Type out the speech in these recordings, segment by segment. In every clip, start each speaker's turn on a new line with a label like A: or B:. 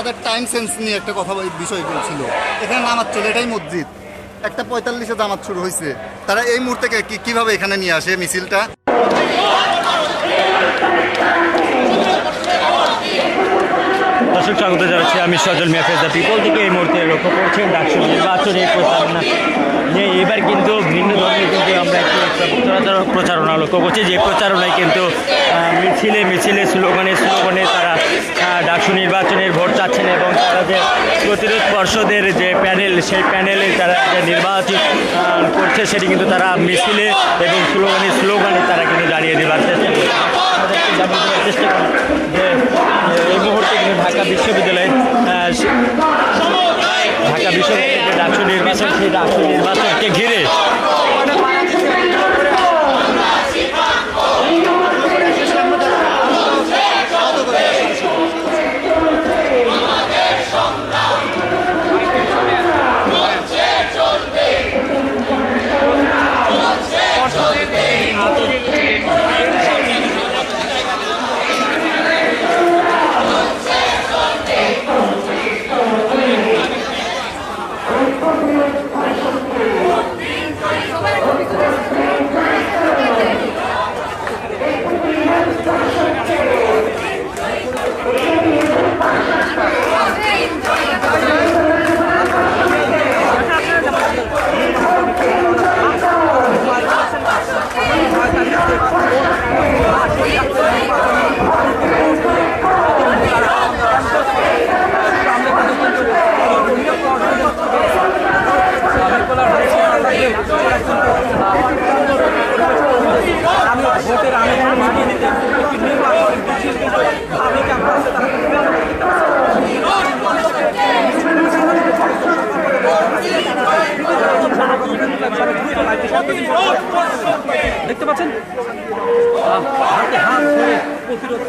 A: তাদের time sense নিয়ে একটা কথা বিষয় বলছিল। এখানে নামাজ চলে, এটাই মসজিদ। একটা পঁয়তাল্লিশে জামাত শুরু হয়েছে। তারা এই মুহূর্তে কীভাবে এখানে নিয়ে আসে মিছিলটা?
B: দর্শক, স্বাগত জানাচ্ছি আমি সজল মিয়া ফেজ পিপল থেকে এই মুহূর্তে লক্ষ্য করছেন ডাকসু নির্বাচনী প্রচারণা যে এবার কিন্তু ভিন্ন ধরনের কিন্তু আমরা একটি প্রচারণা লক্ষ্য করছি। যে প্রচারণায় কিন্তু মিছিলে মিছিলে স্লোগানে স্লোগানে তারা ডাকসু নির্বাচনের ভোট চাচ্ছেন এবং তারা যে প্রতিরোধ পর্ষদের যে প্যানেল, সেই প্যানেলে তারা যে নির্বাচন করছে সেটি কিন্তু তারা মিছিলে এবং স্লোগানে স্লোগানে তারা কিন্তু জানিয়ে দেওয়ার চেষ্টা করছে। চেষ্টা যে এই মুহূর্তে কিন্তু ঢাকা বিশ্ববিদ্যালয়ে ঢাকা বিশ্ববিদ্যালয়ের যে ডাকসু নির্বাচন, সেই ডাকসু নির্বাচনকে ঘিরে
C: দেখতে পাচ্ছেন? হাতে হাত ধরে প্রতিরোধ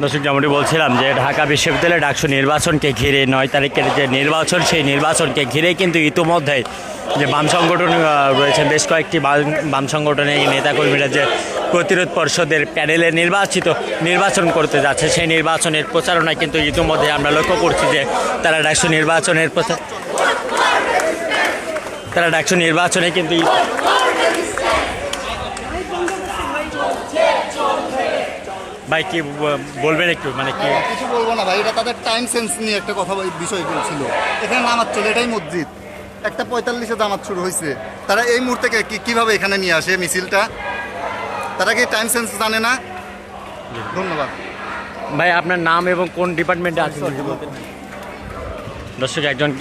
B: দর্শক, যেমনটি বলছিলাম যে ঢাকা বিশ্ববিদ্যালয়ে ডাকসু নির্বাচনকে ঘিরে নয় তারিখের যে নির্বাচন, সেই নির্বাচনকে ঘিরে কিন্তু ইতিমধ্যে যে বাম সংগঠন রয়েছে বেশ কয়েকটি বাম- সংগঠনের নেতাকর্মীরা যে প্রতিরোধ পর্ষদের প্যানেলে নির্বাচিত, নির্বাচন করতে যাচ্ছে, সেই নির্বাচনের প্রচারণায় কিন্তু ইতিমধ্যে আমরা লক্ষ্য করছি যে তারা ডাকসু নির্বাচনের প্রচার তারা ডাকসু নির্বাচনে কিন্তু ভাই কি বলবেন একটু মানে কি?
A: কিছু বলব না ভাই এটা তাদের টাইম সেন্স নিয়ে একটা কথা বিষয় বলছিল। এখানে নামাজ চলে এটাই মসজিদ। একটা পঁয়তাল্লিশে জামাত শুরু হয়েছে। তারা এই মুহূর্তে কি- কীভাবে এখানে নিয়ে আসে মিছিলটা? তারা কি টাইম সেন্স জানে না? ধন্যবাদ।
B: ভাই আপনার নাম এবং কোন ডিপার্টমেন্টে আছেন? যদি দর্শক একজন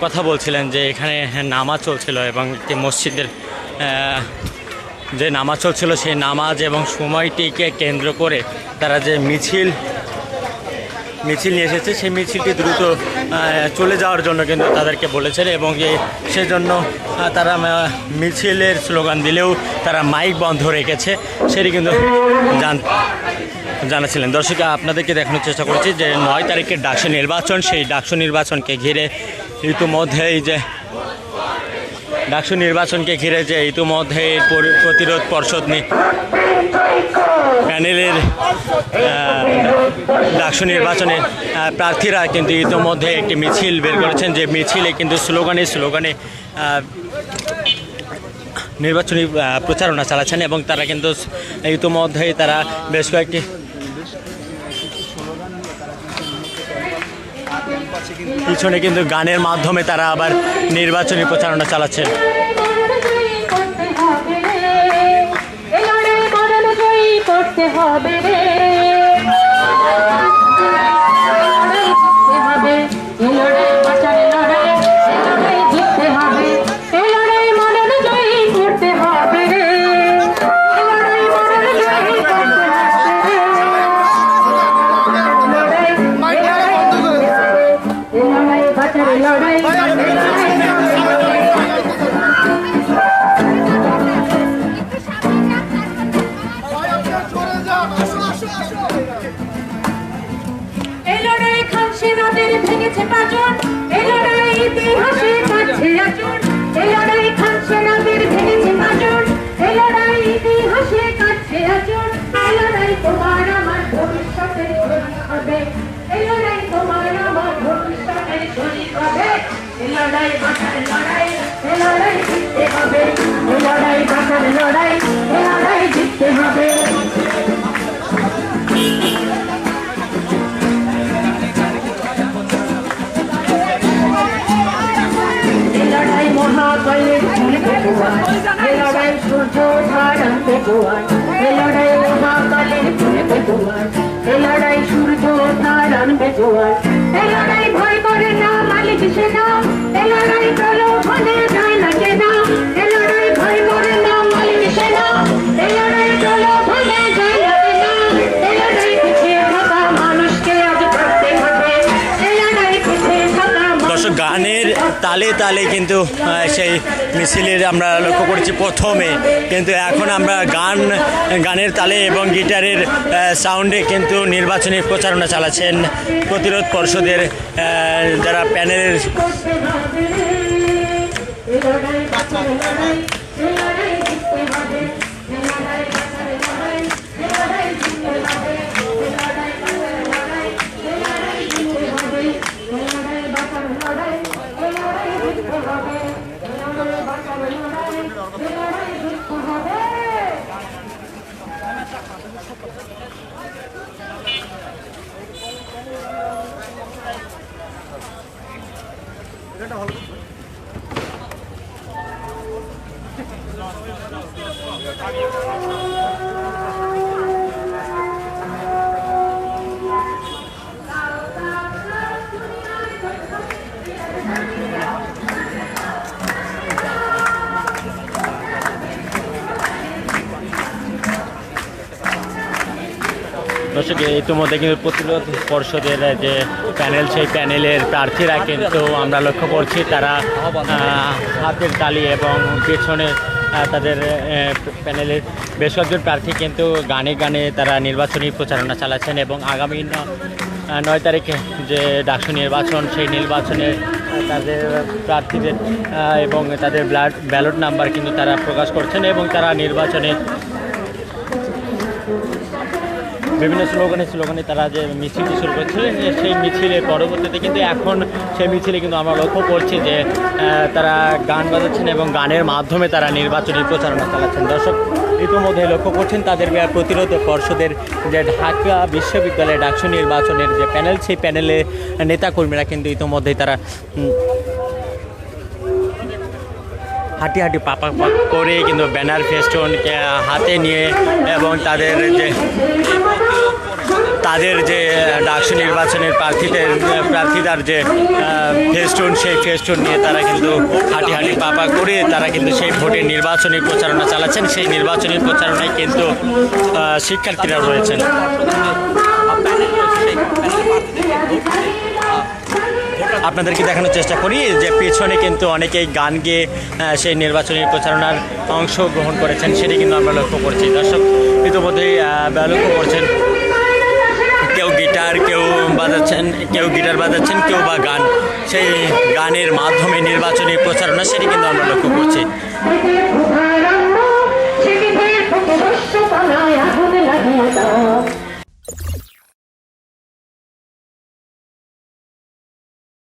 B: কথা বলছিলেন যে এখানে নামাজ চলছিল এবং একটি মসজিদের যে নামাজ চলছিল, সেই নামাজ এবং সময়টিকে কেন্দ্র করে তারা যে মিছিল মিছিল নিয়ে এসেছে, সেই মিছিলটি দ্রুত চলে যাওয়ার জন্য কিন্তু তাদেরকে বলেছেন এবং সেজন্য তারা মিছিলের স্লোগান দিলেও তারা মাইক বন্ধ রেখেছে। সেটি কিন্তু জান জানাছিলেন দর্শক, আপনাদেরকে দেখানোর চেষ্টা করছি যে নয় তারিখের ডাকসু নির্বাচন, সেই ডাকসু নির্বাচনকে ঘিরে ইতিমধ্যেই যে ডাকসু নির্বাচনকে ঘিরে যে ইতিমধ্যে প্রতিরোধ পর্ষদ প্যানেলের ডাকসু নির্বাচনের আহ, প্রার্থীরা কিন্তু ইতিমধ্যে একটি মিছিল বের করেছেন। যে মিছিলে কিন্তু স্লোগানে স্লোগানে নির্বাচনী প্রচারণা চালাচ্ছেন এবং তারা কিন্তু ইতিমধ্যেই তারা বেশ কয়েকটি পিছনে কিন্তু গানের মাধ্যমে তারা আবার নির্বাচনী প্রচারণা
D: চালাচ্ছে। হবে রে। লড়াই বাঁচার লড়াই এ লড়াই জিততে হবে এ লড়াই বাঁচার লড়াই এ লড়াই জিততে হবে এ লড়াই মহাকালের ফুলবে গোয়ায় এ লড়াই সূর্য ধারণতে গোয়ায়
B: তালে তালে কিন্তু সেই মিছিলের আমরা লক্ষ্য করেছি প্রথমে। কিন্তু এখন আমরা গান, গানের তালে এবং গিটারের সাউন্ডে কিন্তু নির্বাচনী প্রচারণা চালাচ্ছেন প্রতিরোধ পর্ষদের যারা প্যানেলের
D: Thank you.
B: দর্শক ইতিমধ্যে কিন্তু প্রতিরোধ পর্ষদের যে প্যানেল, সেই প্যানেলের প্রার্থীরা কিন্তু আমরা লক্ষ্য করছি, তারা হাতের তালি এবং পেছনে তাদের প্যানেলের বেশ কয়েকজন প্রার্থী কিন্তু গানে গানে তারা নির্বাচনী প্রচারণা চালাচ্ছেন এবং আগামী নয় তারিখে যে ডাকসু নির্বাচন, সেই নির্বাচনে তাদের প্রার্থীদের এবং তাদের ব্লাড ব্যালট নাম্বার কিন্তু তারা প্রকাশ করছেন এবং তারা নির্বাচনে বিভিন্ন স্লোগানে স্লোগানে তারা যে মিছিলটি শুরু করেছিলেন যে সেই মিছিলের পরবর্তীতে কিন্তু এখন সেই মিছিলে কিন্তু আমরা লক্ষ্য করছি যে তারা গান বাজাচ্ছেন এবং গানের মাধ্যমে তারা নির্বাচনী প্রচারণা চালাচ্ছেন। দর্শক, ইতিমধ্যে লক্ষ্য করছেন তাদের প্রতিরোধ পর্ষদের যে ঢাকা বিশ্ববিদ্যালয়ে ডাকসু নির্বাচনের যে প্যানেল, সেই প্যানেলে নেতাকর্মীরা কিন্তু ইতিমধ্যেই তারা হাঁটি হাঁটি পাপা করে কিন্তু ব্যানার ফেস্টুনকে হাতে নিয়ে এবং তাদের যে তাদের যে ডাকসু নির্বাচনের প্রার্থীদের প্রার্থীদের যে ফেস্টুন, সেই ফেস্টুন নিয়ে তারা কিন্তু হাঁটি হাঁটি পাপা করে তারা কিন্তু সেই ভোটের নির্বাচনী প্রচারণা চালাচ্ছেন। সেই নির্বাচনী প্রচারণায় কিন্তু শিক্ষার্থীরা রয়েছেন। আপনাদেরকে দেখানোর চেষ্টা করি যে পেছনে কিন্তু অনেকেই গান গেয়ে সেই নির্বাচনী প্রচারণার অংশ গ্রহণ করেছেন, সেটি কিন্তু আমরা লক্ষ্য করছি। দর্শক ইতিমধ্যেই লক্ষ্য করছেন, কেউ গিটার, কেউ বাজাচ্ছেন, কেউ গিটার বাজাচ্ছেন, কেউ বা গান। সেই গানের মাধ্যমে নির্বাচনী প্রচারণা, সেটি কিন্তু আমরা লক্ষ্য করছি।